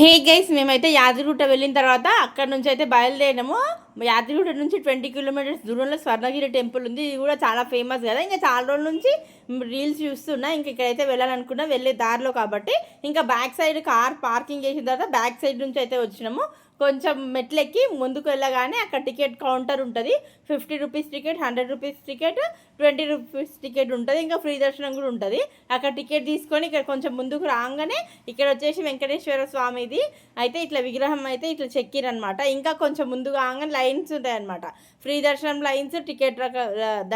Hey guys మేమైతే యాదగిరిగుట్ట వెళ్ళిన తర్వాత అక్కడ నుంచి అయితే బయలుదేరినాము. యాదగిరిగుట్ట నుంచి ట్వంటీ కిలోమీటర్స్ దూరంలో స్వర్ణగిరి టెంపుల్ ఉంది. ఇది కూడా చాలా ఫేమస్ కదా. ఇంకా చాలా రోజుల నుంచి రీల్స్ చూస్తున్నా. ఇంక ఇక్కడైతే వెళ్ళాలనుకున్నా. వెళ్ళే దారిలో కాబట్టి. ఇంకా బ్యాక్ సైడ్ కార్ పార్కింగ్ చేసిన తర్వాత బ్యాక్ సైడ్ నుంచి అయితే వచ్చినాము. కొంచెం మెట్లెక్కి ముందుకు వెళ్ళగానే అక్కడ టికెట్ కౌంటర్ ఉంటుంది. Fifty rupees ticket hundred rupees ticket twenty rupees ticket ఉంటుంది. ఇంకా ఫ్రీ దర్శనం కూడా ఉంటుంది. అక్కడ టికెట్ తీసుకొని ఇక్కడ కొంచెం ముందుకు రాగానే ఇక్కడ వచ్చేసి వెంకటేశ్వర స్వామిది అయితే ఇట్లా విగ్రహం అయితే ఇట్లా చెక్కిరనమాట ఇంకా కొంచెం ముందుకు రాగానే లైన్స్ ఉంటాయన్నమాట. ఫ్రీ దర్శనం లైన్స్ టికెట్ రక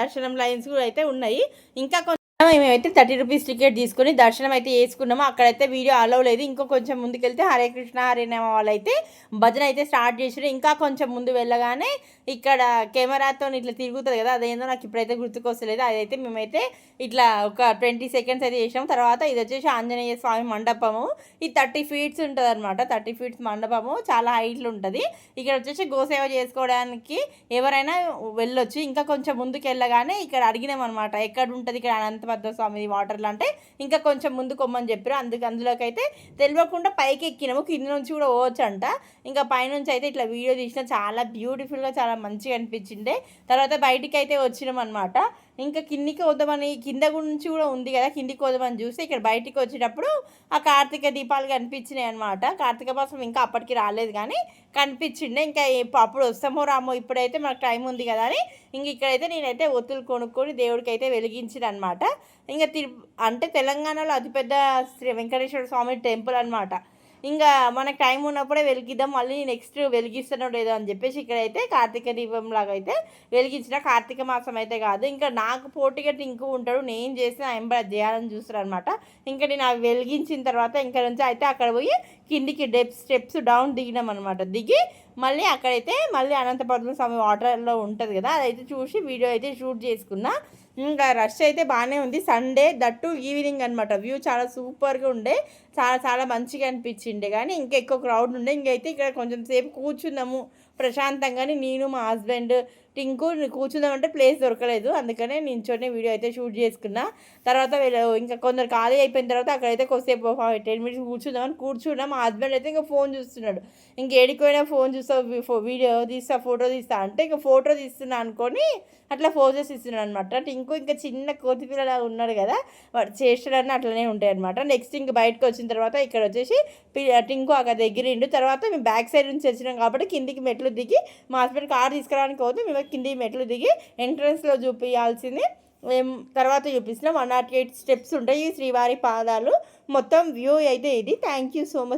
దర్శనం లైన్స్ కూడా అయితే ఉన్నాయి. ఇంకా కొంచెం మేమైతే థర్టీ రూపీస్ టికెట్ తీసుకుని దర్శనం అయితే వేసుకున్నాము అక్కడైతే వీడియో అలవ్ లేదు. ఇంకా కొంచెం ముందుకెళ్తే హరే కృష్ణ హరే నామ వాళ్ళైతే భజన అయితే స్టార్ట్ చేసారు ఇంకా కొంచెం ముందు వెళ్ళగానే ఇక్కడ కెమెరాతో ఇట్లా తిరుగుతుంది కదా అదేందో నాకు ఇప్పుడైతే గుర్తుకొస్తలేదు. అదైతే మేమైతే ఇట్లా ఒక ట్వంటీ సెకండ్స్ అయితే చేసాము తర్వాత ఇది వచ్చేసి ఆంజనేయ స్వామి మండపము. ఈ థర్టీ ఫీట్స్ ఉంటుంది అనమాట థర్టీ ఫీట్స్ మండపము. చాలా హైట్లు ఉంటుంది. ఇక్కడ వచ్చేసి గోసేవ చేసుకోవడానికి ఎవరైనా వెళ్ళొచ్చు. ఇంకా కొంచెం ముందుకు వెళ్ళగానే ఇక్కడ అడిగినాం అనమాట ఎక్కడ ఉంటుంది? ఇక్కడ అనంతపద్మ స్వామి వాటర్లు అంటే ఇంకా కొంచెం ముందు కొమ్మని చెప్పారు. అందుకు అందులోకి అయితే తెలియకుండా పైకి ఎక్కినాము. కింద నుంచి కూడా పోవచ్చు అంట ఇంకా పైనుంచి అయితే ఇట్లా వీడియో తీసిన చాలా బ్యూటిఫుల్గా చాలా మంచిగా అనిపించింది. తర్వాత బయటికి అయితే వచ్చినాం అనమాట ఇంకా కిందికి వద్దామని కింద గురించి కూడా ఉంది కదా కిందికి వద్దామని చూస్తే ఇక్కడ బయటికి వచ్చేటప్పుడు ఆ కార్తీక దీపాలు కనిపించినాయి అనమాట కార్తీక మాసం ఇంకా అప్పటికి రాలేదు కానీ కనిపించిండే. ఇంకా అప్పుడు వస్తామో రామో ఇప్పుడైతే మనకు టైం ఉంది కదా అని ఇంక ఇక్కడైతే నేనైతే ఒత్తులు కొనుక్కొని దేవుడికి అయితే వెలిగించిన అనమాట ఇంకా తిరు అంటే తెలంగాణలో అతిపెద్ద శ్రీ వెంకటేశ్వర స్వామి టెంపుల్ అనమాట ఇంకా మనకు టైం ఉన్నప్పుడే వెలిగిద్దాం మళ్ళీ నెక్స్ట్ వెలిగిస్తానో లేదో అని చెప్పేసి ఇక్కడైతే కార్తీక దీపం లాగా అయితే వెలిగించిన. కార్తీక మాసం అయితే కాదు. ఇంకా నాకు పోటీగా టింకు ఉంటాడు. నేను చేసిన ఎంబర్ చేయాలని చూస్తారు అనమాట ఇంకా నేను అవి వెలిగించిన తర్వాత ఇంకా నుంచి అయితే అక్కడ పోయి కిందికి డెప్ స్టెప్స్ డౌన్ దిగినాం అనమాట దిగి మళ్ళీ అక్కడైతే మళ్ళీ అనంతపద్మ స్వామి వాటర్లో ఉంటుంది కదా అదైతే చూసి వీడియో అయితే షూట్ చేసుకున్నా. ఇంకా రష్ అయితే బాగానే ఉంది. సండే దట్టు ఈవినింగ్ అనమాట వ్యూ చాలా సూపర్గా ఉండే. చాలా చాలా మంచిగా అనిపించిండే. కానీ ఇంకా ఎక్కువ క్రౌడ్ ఉండే. ఇంకైతే ఇక్కడ కొంచెం సేపు కూర్చున్నాము. ప్రశాంతంగానే నేను మా హస్బెండ్ టింకు కూర్చుందామంటే ప్లేస్ దొరకలేదు. అందుకనే నించొని వీడియో అయితే షూట్ చేసుకున్నా. తర్వాత ఇంకా కొందరు ఖాళీ అయిపోయిన తర్వాత అక్కడైతే కొద్దిసేపు టెన్ మినిట్స్ కూర్చుందామని కూర్చున్నా. మా హస్బెండ్ అయితే ఇంకా ఫోన్ చూస్తున్నాడు. ఇంకేడిపోయినా ఫోన్ చూస్తా వీడియో తీస్తా ఫోటో తీస్తా. అంటే ఇంకా ఫోటో తీస్తున్నా అనుకొని అట్లా ఫోజెస్ ఇస్తున్నాడు అనమాట టింకు ఇంకా చిన్న కోతిపిల్లలా ఉన్నాడు కదా వాడు చేష్టలన్నీ అట్లనే ఉంటాయి అనమాట నెక్స్ట్ ఇంక బయటకు వచ్చిన తర్వాత ఇక్కడ వచ్చేసి టింకు అక్కడ దగ్గరిండు తర్వాత మేము బ్యాక్ సైడ్ నుంచి వచ్చినాం కాబట్టి కిందికి మెట్లు దిగి మా హస్బెండ్ కార్ తీసుకురావడానికి పోతే మేము కింది మెట్లు దిగి ఎంట్రన్స్లో చూపించాల్సింది తర్వాత చూపిస్తున్నాం వన్ నాట్ ఎయిట్ స్టెప్స్ ఉంటాయి. శ్రీవారి పాదాలు. మొత్తం వ్యూ అయితే ఇది. Thank you so much